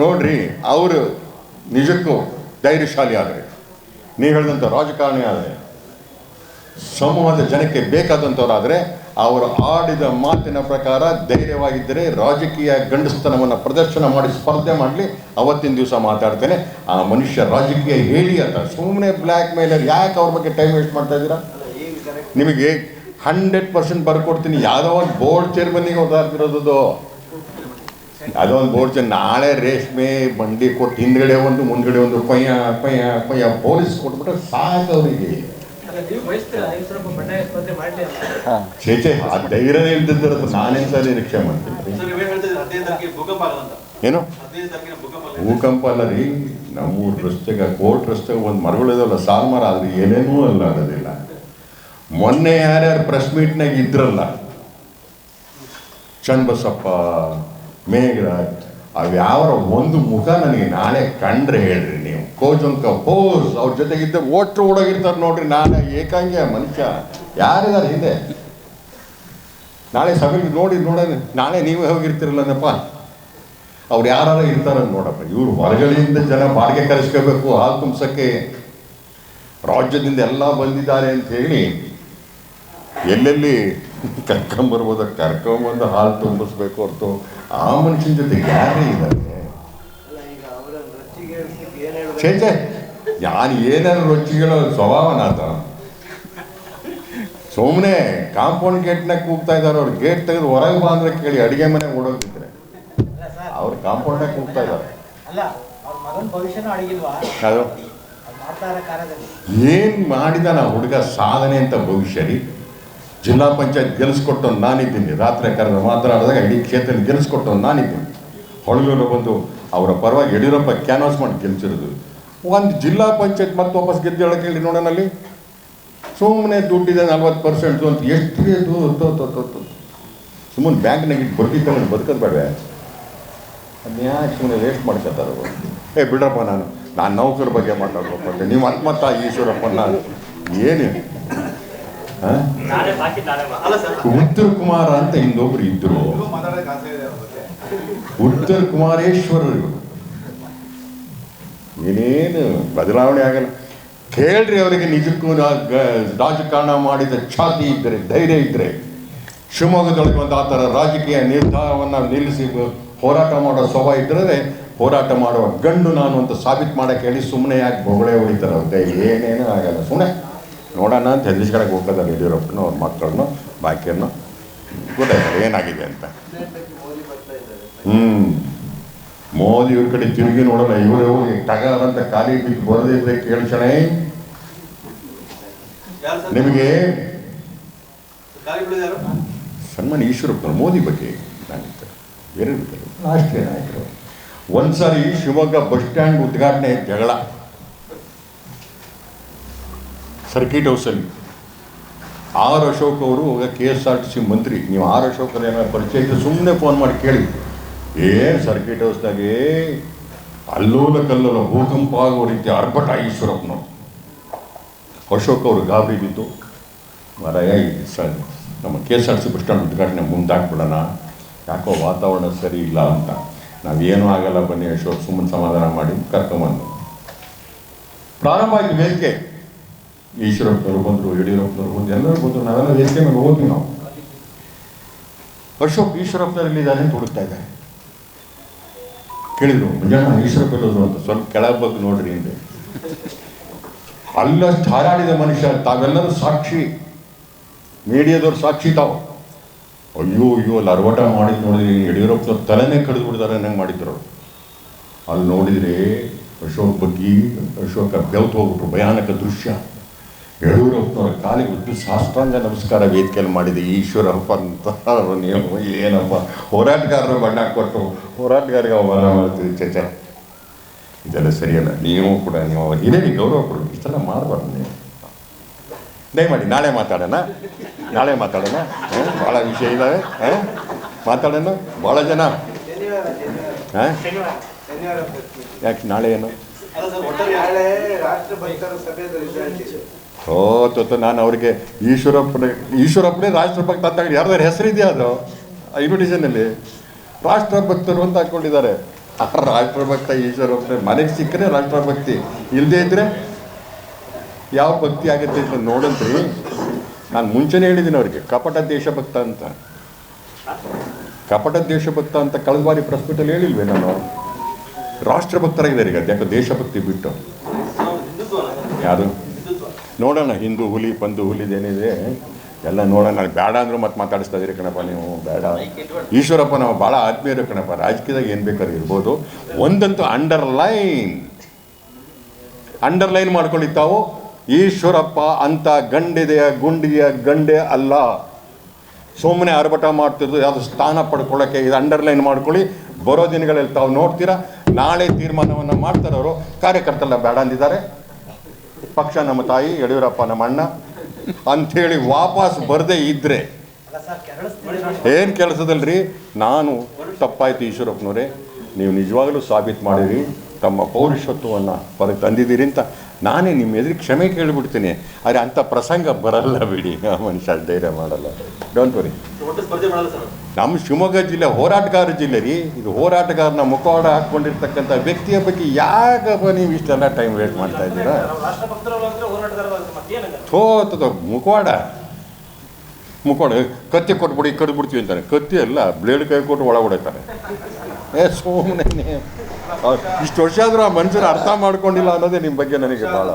ನೋಡ್ರಿ ಅವರು ನಿಜಕ್ಕೂ ಧೈರ್ಯಶಾಲಿ ಆದರೆ ನೀವು ಹೇಳಿದಂಥ ರಾಜಕಾರಣಿ ಆದರೆ ಸಮೂಹದ ಜನಕ್ಕೆ ಬೇಕಾದಂಥವರಾದರೆ ಅವರು ಆಡಿದ ಮಾತಿನ ಪ್ರಕಾರ ಧೈರ್ಯವಾಗಿದ್ದರೆ ರಾಜಕೀಯ ಗಂಡಸ್ತನವನ್ನು ಪ್ರದರ್ಶನ ಮಾಡಿ ಸ್ಪರ್ಧೆ ಮಾಡಲಿ ಅವತ್ತಿನ ದಿವಸ ಮಾತಾಡ್ತೇನೆ. ಆ ಮನುಷ್ಯ ರಾಜಕೀಯ ಹೇಳಿ ಅಂತ ಸುಮ್ಮನೆ ಬ್ಲ್ಯಾಕ್ ಮೇಲರ್ ಯಾಕೆ ಅವ್ರ ಬಗ್ಗೆ ಟೈಮ್ ವೇಸ್ಟ್ ಮಾಡ್ತಾ ಇದ್ದೀರಾ? ನಿಮಗೆ ಹಂಡ್ರೆಡ್ ಪರ್ಸೆಂಟ್ ಬರ್ಕೊಡ್ತೀನಿ. ಯಾವುದೋ ಒಂದು ಬೋರ್ಡ್ ಚೇರ್ಮನ್ನಿಗೆ ಓದಾಡ್ತಿರೋದು ಅದೋ ಒಂದು ಬೋರ್ಡ್ ಜನ ನಾಳೆ ರೇಷ್ಮೆ ಬಂಡಿ ಕೊಟ್ಟು ಹಿಂದ್ಗಡೆ ಒಂದು ಮುಂದ್ಗಡೆ ಒಂದು ಕೊಯ್ಯ ಕೊಯ್ಯ ಕೊಯ್ಯ ಪೊಲೀಸ್ ಕೊಟ್ಬಿಟ್ರೆ ಸಾಕು ಅವರಿಗೆ. ಚೇಚೆ ಆ ಧೈರ್ಯನೇ ಇಲ್ದಿದ್ದಿರೋದು ನಾನೇನು ಸರ್ ನಿರೀಕ್ಷೆ ಮಾಡ್ತೀನಿ ಏನು? ಭೂಕಂಪ ಅಲ್ಲ ರೀ. ನಮ್ಮ ರಸ್ತೆಗೆ ಕೋರ್ಟ್ ರಸ್ತೆಗೆ ಒಂದು ಮರಗಳಿದಲ್ಲ ಸಾಲ್ ಮರ ಆದ್ರೆ ಏನೇನೂ ಅಲ್ಲ ಆಗೋದಿಲ್ಲ ಮೊನ್ನೆ ಯಾರ್ಯಾರು ಪ್ರೆಸ್ ಮೀಟ್ನಾಗ ಇದ್ರಲ್ಲ ಚನ್ನಬಸಪ್ಪ ಮೇಘರಾಜ್ ಅವ್ಯಾವರ ಒಂದು ಮುಖ ನನಗೆ ನಾಳೆ ಕಂಡ್ರೆ ಹೇಳ್ರಿ ನೀವು. ಕೋಜಂಕ ಪೋಸ್ ಅವ್ರ ಜೊತೆಗಿದ್ದ ಓಟ್ರು ಓಡೋಗಿರ್ತಾರೆ ನೋಡ್ರಿ, ನಾನು ಏಕಾಂಗಿಯ ಮನುಷ್ಯ. ಯಾರಿದ್ದಾರೆ ಹಿಂದೆ? ನಾಳೆ ಸಭೆಗೆ ನೋಡಿ ನೋಡೋಣ, ನಾಳೆ ನೀವೇ ಹೋಗಿರ್ತಿರಲ್ಲಪ್ಪ ಅವ್ರು ಯಾರು ಇರ್ತಾರ ನೋಡಪ್ಪ, ಇವ್ರು ಹೊರಗಡೆಯಿಂದ ಜನ ಬಾಡಿಗೆ ಕರೆಸ್ಕೋಬೇಕು, ಹಾಲು ತುಂಬಿಸೋಕ್ಕೆ ರಾಜ್ಯದಿಂದ ಎಲ್ಲ ಬಂದಿದ್ದಾರೆ ಅಂತ ಹೇಳಿ, ಎಲ್ಲೆಲ್ಲಿ ಕರ್ಕೊಂಬರ್ಬೋದು ಕರ್ಕೊಂಬಂದು ಹಾಲು ತುಂಬಿಸ್ಬೇಕು ಹೊರತು ಆ ಮನುಷ್ಯನ ಜೊತೆ ಯಾರೇ ಇದ್ದಾರೆ? ಚೇಚೆ ಯಾರು ಏನಾದ್ರು ರೊಚ್ಚಿಗಳೋ ಸ್ವಭಾವನಾಥ ಸುಮ್ಮನೆ ಕಾಂಪೌಂಡ್ ಗೇಟ್ನಾಗ ಕೂಗ್ತಾ ಇದ್ದಾರೆ ಅವ್ರು ಗೇಟ್ ತೆಗೆದು ಹೊರಗೆ ಬಾ ಅಂದ್ರೆ ಕೇಳಿ ಅಡುಗೆ ಮನೆಗೆ ಓಡೋಗಿದ್ರೆ ಅವ್ರು ಕಾಂಪೌಂಡ್ನಾಗ ಕೂಗ್ತಾ ಇದ್ದಾರೆ. ಅದು ಏನು ಮಾಡಿದ ನಾ ಹುಡುಗ ಸಾಧನೆ ಅಂತ ಭವಿಷ್ಯ ರೀ? ಜಿಲ್ಲಾ ಪಂಚಾಯತ್ ಗೆಲ್ಲಿಸ್ಕೊಟ್ಟವ್ನು ನಾನಿದ್ದೀನಿ. ರಾತ್ರಿ ಕರೆದು ಮಾತನಾಡಿದಾಗ ಇಡೀ ಕ್ಷೇತ್ರ ಗೆಲ್ಲಿಸ್ಕೊಟ್ಟವ್ನು ನಾನಿದ್ದೀನಿ. ಹೊಳಲೂರು ಬಂದು ಅವರ ಪರವಾಗಿ ಯಡಿಯೂರಪ್ಪ ಕ್ಯಾನ್ವಾಸ್ ಮಾಡಿ ಗೆಲ್ಸಿರೋದು. ಒಂದು ಜಿಲ್ಲಾ ಪಂಚಾಯತ್ ಮತ್ತೆ ವಾಪಸ್ ಗೆದ್ದು ಹೇಳಕ್ಕೆ ಹೇಳಿ ನೋಡೋಣಲ್ಲಿ ಸುಮ್ಮನೆ ದುಡ್ಡಿದೆ ನಲ್ವತ್ತು ಪರ್ಸೆಂಟ್ ಅಂತ ಎಷ್ಟು ಇದು ಸುಮ್ಮನೆ ಬ್ಯಾಂಕ್ನಾಗ ಇಟ್ಟು ಬಡ್ಡಿ ತಗೊಂಡು ಬದುಕೋದು ಅದನ್ನ ಸುಮ್ಮನೆ ವೇಸ್ಟ್ ಮಾಡ್ಕೊತಾರೆ? ಏ, ಬಿಡ್ರಪ್ಪ ನಾನು. ನಾನು ನೌಕರ ಬಗ್ಗೆ ಮಾತಾಡ್ಬೇಕು ನೀವು ಮತ್ತ ಈಶ್ವರಪ್ಪನ ಏನು ಹಾಂ ನಾಳೆ ಬಾಕಿ ನಾಳೆ ಅಲ್ಲ ಸರ್ ಉತ್ತರ ಕುಮಾರ ಅಂತ ಇನ್ನೊಬ್ರು ಇದ್ರು. ಉತ್ತರ್ ಆಸೆ ಇದೆ ಅವ್ರ ಬಗ್ಗೆ. ಉತ್ತರ ಕುಮಾರೇಶ್ವರರು ಇವರು. ಏನೇನು ಬದಲಾವಣೆ ಆಗಲ್ಲ. ಕೇಳ್ರಿ ಅವರಿಗೆ ನಿಜಕ್ಕೂ ನಾ- ಗ- ರಾಜಕಾರಣ ಮಾಡಿದ ಛಾತಿ ಇದ್ದರೆ ಧೈರ್ಯ ಇದ್ರೆ ಶಿವಮೊಗ್ಗದೊಳಗೆ ಒಂದು ಆ ಥರ ರಾಜಕೀಯ ನಿರ್ಧಾರವನ್ನು ನಿಲ್ಲಿಸಿ ಹೋರಾಟ ಮಾಡೋ ಸ್ವಭಾವ ಇದ್ದರೆ ಹೋರಾಟ ಮಾಡುವ ಗಂಡು ನಾನು ಅಂತ ಸಾಬೀತು ಮಾಡಕ್ಕೆ ಹೇಳಿ ಸುಮ್ಮನೆ ಯಾಕೆ ಬೊಗಳೆ ಹೊಡಿತಾರೆ ಅಂತ ಏನೇನೂ ಆಗಲ್ಲ. ಸುಮ್ಮನೆ ನೋಡೋಣ ಅಂತ ಹೆದರಿಸ್ಕೊಳಕ್ಕೆ ಹೋಗ್ತಾರೆ ಯಡಿಯೂರಪ್ಪನ ಅವ್ರ ಮಕ್ಕಳನ್ನು ಬಾಕಿಯನ್ನು ಗೊತ್ತಾಯ್ತಾರೆ ಏನಾಗಿದೆ ಅಂತ. ಹ್ಞೂ ಮೋದಿ ಇವ್ರ ಕಡೆ ತಿರುಗಿ ನೋಡಲ್ಲ ಇವರು ಅಂತ ಖಾಲಿ ಬಿದ್ದು ಬರದಿದ್ರೆ ಕೇಳ್ಸಣೆ ನಿಮಗೆ ಸನ್ಮಾನ ಈಶ್ವರಪ್ಪ ಮೋದಿ ಬಗ್ಗೆ ನಾನಿದ್ದೆ. ಬೇರೆ ರಾಷ್ಟ್ರೀಯ ನಾಯಕರು. ಒಂದ್ಸಾರಿ ಶಿವಮೊಗ್ಗ ಬಸ್ ಸ್ಟ್ಯಾಂಡ್ ಉದ್ಘಾಟನೆ ಜಗಳ. ಸರ್ಕಿಟ್ ಹೌಸಲ್ಲಿ. ಆರ್ ಅಶೋಕ್ ಅವರು K S R T C ಮಂತ್ರಿ. ನೀವು ಆರ್ ಅಶೋಕ್ ಅವ್ರ ಏನಾದ್ರು ಪರಿಚಯ ಇದ್ದರೆ ಸುಮ್ಮನೆ ಫೋನ್ ಮಾಡಿ ಕೇಳಿ. ಏನು ಸರ್ಕಿಟ್ ಹೌಸ್ದಾಗೆ ಅಲ್ಲೋಲ ಕಲ್ಲೋಲ ಭೂಕಂಪ ಆಗೋ ರೀತಿ ಅರ್ಭಟ ಈಶ್ವರಪ್ಪನವರು. ಅಶೋಕ್ ಅವರು ಗಾಬರಿ ಬಿದ್ದು, ಮಾರಾಯ ಸ, ನಮ್ಮ K S R C bus stand ಉದ್ಘಾಟನೆ ಮುಂದಾಕ್ಬಿಡೋಣ ಯಾಕೋ ವಾತಾವರಣ ಸರಿ ಇಲ್ಲ ಅಂತ. ನಾವೇನೂ ಆಗಲ್ಲ ಬನ್ನಿ ಅಶೋಕ್, ಸುಮ್ಮನೆ ಸಮಾಧಾನ ಮಾಡಿ ಕರ್ಕೊಂಬಂದು ಪ್ರಾರಂಭ ಆಗಿ ವೇದಿಕೆ ಈಶ್ವರಪ್ಪನವರು ಬಂದರು, ಯಡಿಯೂರಪ್ಪನವರು ಬಂದು ಎಲ್ಲರೂ ಬಂದರು. ನಾವೆಲ್ಲ ವೇದಿಕೆ ಮೇಲೆ ಹೋದ್ವಿ ನಾವು. ಅಶೋಕ್ ಈಶ್ವರಪ್ಪನವ್ರು ಇದ್ದಾನೆ ಅಂತ ಹುಡುಕ್ತಾ ಇದ್ದಾರೆ. ಕೇಳಿದ್ರು ಮುಂಜಾನೆ ಈಶ್ವರಪ್ಪ ಎಲ್ಲೋದ್ರು ಅಂತ. ಸ್ವಲ್ಪ ಕೆಳಗೆ ಬಗ್ಗೆ ನೋಡ್ರಿ ಹಿಂದೆ ಅಲ್ಲಷ್ಟು ಹಾರಾಡಿದ ಮನುಷ್ಯ, ತಾವೆಲ್ಲರೂ ಸಾಕ್ಷಿ. ಮೀಡಿಯಾದವ್ರು ಸಾಕ್ಷಿ ತಾವು. ಅಯ್ಯೋ ಅಯ್ಯೋ, ಅಲ್ಲಿ ಅರ್ವಟ ಮಾಡಿದ್ ನೋಡಿದ್ರಿ ಯಡಿಯೂರಪ್ಪನವ್ರು ತಲೆನೇ ಕಡಿದು ಬಿಡ್ತಾರೆ ನಂಗೆ ಮಾಡಿದ್ರು ಅವರು. ಅಲ್ಲಿ ನೋಡಿದರೆ ಅಶೋಕ್ ಬಗ್ಗೆ, ಅಶೋಕ ಬೆವ್ತು ಹೋಗ್ಬಿಟ್ರು, ಭಯಾನಕ ದೃಶ್ಯ. ಯಡಿಯೂರಪ್ಪನವರ ಕಾಲಿಗೆ ಬಿಟ್ಟು ಸಾಷ್ಟಾಂಗ ನಮಸ್ಕಾರ ವೇದಿಕೆಯಲ್ಲಿ ಮಾಡಿದೆ. ಈಶ್ವರಪ್ಪ ಅಂತ ನಿಯಮ. ನೀವು ಏನಪ್ಪ? ಹೋರಾಟಗಾರರು ಬಣ್ಣ ಕೊಟ್ಟು ಹೋರಾಟಗಾರಿಗೆ ಅವಮಾನ ಮಾಡ್ತೀವಿ ಚಚ. ಇದೆಲ್ಲ ಸರಿಯಲ್ಲ. ನೀವು ಕೂಡ ನೀವು ಅವಾಗ ಹಿರಿಯರಿಗೆ ಗೌರವ ಕೊಡಿ. ಇಷ್ಟೆಲ್ಲ ಮಾಡಬಾರ್ದು ನೀವು. ದಯಮಾಡಿ ನಾಳೆ ಮಾತಾಡೋಣ. ನಾಳೆ ಮಾತಾಡೋಣ. ಹ್ಞೂ ಭಾಳ ವಿಷಯ ಇದ್ದಾವೆ ಹಾಂ? ಮಾತಾಡೋಣ. ಭಾಳ ಜನ. ಹಾಂ ಯಾಕೆ ನಾಳೆ ಏನು? ಓ ತೊತ್ತು ನಾನು ಅವ್ರಿಗೆ ಈಶ್ವರಪ್ಪನ ಈಶ್ವರಪ್ಪನೇ ರಾಷ್ಟ್ರಭಕ್ತ ಅಂತ ಯಾರ್ದಾರು ಹೆಸರಿದೆಯಾ ಅದು? ಇನ್ವಿಟೇಷನಲ್ಲಿ ರಾಷ್ಟ್ರಭಕ್ತರು ಅಂತ ಹಾಕೊಂಡಿದ್ದಾರೆ. ಆ ರಾಷ್ಟ್ರಭಕ್ತ ಈಶ್ವರಪ್ಪನೇ ಮನೆಗೆ ಸಿಕ್ಕರೆ ರಾಷ್ಟ್ರಭಕ್ತಿ. ಇಲ್ಲದೇ ಇದ್ರೆ ಯಾವ ಭಕ್ತಿ ಆಗುತ್ತೆ ಅಂತ ನೋಡಂತ್ರಿ. ನಾನು ಮುಂಚೆನೇ ಹೇಳಿದ್ದೀನಿ ಅವ್ರಿಗೆ ಕಪಟ ದೇಶಭಕ್ತ ಅಂತ. ಕಪಟ ದೇಶಭಕ್ತ ಅಂತ ಕಳೆದ ಬಾರಿ ಪ್ರಸ್ಪಿಟಲ್ ಹೇಳಿಲ್ವೇ ನಾನು ರಾಷ್ಟ್ರಭಕ್ತರಾಗಿದ್ದಾರೆ ಈಗ ಯಾಕೆ ದೇಶಭಕ್ತಿ ಬಿಟ್ಟು? ಯಾರು ನೋಡೋಣ, ಹಿಂದೂ ಹುಲಿ, ಪಂದು ಹುಲಿದೇನಿದೆ ಎಲ್ಲ ನೋಡೋಣ. ಬೇಡ ಅಂದ್ರೂ ಮತ್ತೆ ಮಾತಾಡಿಸ್ತಾ ಇದೀರಿ ಕಣಪ್ಪ ನೀವು, ಬೇಡ. ಈಶ್ವರಪ್ಪ, ನಾವು ಭಾಳ ಆತ್ಮೀಯರು ಕಣಪ್ಪ. ರಾಜಕೀಯದಾಗ ಏನು ಬೇಕಾದ್ರೂ ಇರ್ಬೋದು. ಒಂದಂತೂ ಅಂಡರ್ಲೈನ್ ಅಂಡರ್ಲೈನ್ ಮಾಡ್ಕೊಂಡಿತ್ತಾವು ತಾವು. ಈಶ್ವರಪ್ಪ ಅಂತ ಗಂಡಿದೆಯ ಗುಂಡಿಯ ಗಂಡೆ ಅಲ್ಲ. ಸುಮ್ಮನೆ ಆರ್ಭಟ ಮಾಡ್ತಿದ್ದು ಯಾವುದು ಸ್ಥಾನ ಪಡ್ಕೊಳ್ಳೋಕ್ಕೆ ಇದು ಅಂಡರ್ಲೈನ್ ಮಾಡ್ಕೊಳ್ಳಿ. ಬರೋ ದಿನಗಳಲ್ಲಿ ತಾವು ನೋಡ್ತೀರಾ? ನಾಳೆ ತೀರ್ಮಾನವನ್ನು ಮಾಡ್ತಾರವರು, ಕಾರ್ಯಕರ್ತರೆಲ್ಲ ಬೇಡ ಅಂದಿದ್ದಾರೆ. ಪಕ್ಷ ನಮ್ಮ ತಾಯಿ, ಯಡಿಯೂರಪ್ಪ ನಮ್ಮ ಅಣ್ಣ, ಅಂಥೇಳಿ ವಾಪಸ್ ಬರದೇ ಇದ್ದರೆ ಏನು ಕೆಲಸದಲ್ರಿ? ನಾನು ತಪ್ಪಾಯ್ತು ಈಶ್ವರಪ್ಪನವರೇ, ನೀವು ನಿಜವಾಗಲೂ ಸಾಬೀತು ಮಾಡಿರಿ, ತಮ್ಮ ಪೌರುಷತ್ವವನ್ನು ಹೊರಗೆ ತಂದಿದ್ದೀರಿ ಅಂತ ನಾನೇ ನಿಮ್ಮ ಎದುರಿಗೆ ಕ್ಷಮೆ ಕೇಳಿಬಿಡ್ತೀನಿ. ಆದರೆ ಅಂಥ ಪ್ರಸಂಗ ಬರಲ್ಲ ಬಿಡಿ ಮನುಷ್ಯ ಧೈರ್ಯ ಮಾಡಲ್ಲ. ಡೋಂಟ್ ವರಿ ನಮ್ಮ ಶಿವಮೊಗ್ಗ ಜಿಲ್ಲೆ ಹೋರಾಟಗಾರ ಜಿಲ್ಲೆ ರೀ. ಇದು ಹೋರಾಟಗಾರನ ಮುಖವಾಡ ಹಾಕ್ಕೊಂಡಿರ್ತಕ್ಕಂಥ ವ್ಯಕ್ತಿಯ ಬಗ್ಗೆ ಯಾಕಪ್ಪ ನೀವು ಇಷ್ಟೆಲ್ಲ ಟೈಮ್ ವೇಸ್ಟ್ ಮಾಡ್ತಾ ಇದ್ದೀರಾ? ಥೋ ಮುಖವಾಡ. ಮುಖವಾಡ ಕತ್ತಿ ಕೊಟ್ಬಿಡಿ ಕಟ್ಬಿಡ್ತೀವಿ ಅಂತಾರೆ. ಕತ್ತಿ ಅಲ್ಲ ಬ್ಲೇಡ್ ಕೈ ಕೊಟ್ಟು ಒಳ ಹೊಡಿತಾರೆ. ಏ ಸೋಮನೇ. ಇಷ್ಟು ವರ್ಷ ಆದರೂ ಆ ಮನುಷ್ಯರು ಅರ್ಥ ಮಾಡ್ಕೊಂಡಿಲ್ಲ ಅನ್ನೋದೇ ನಿಮ್ಮ ಬಗ್ಗೆ ನನಗೆ ಭಾಳ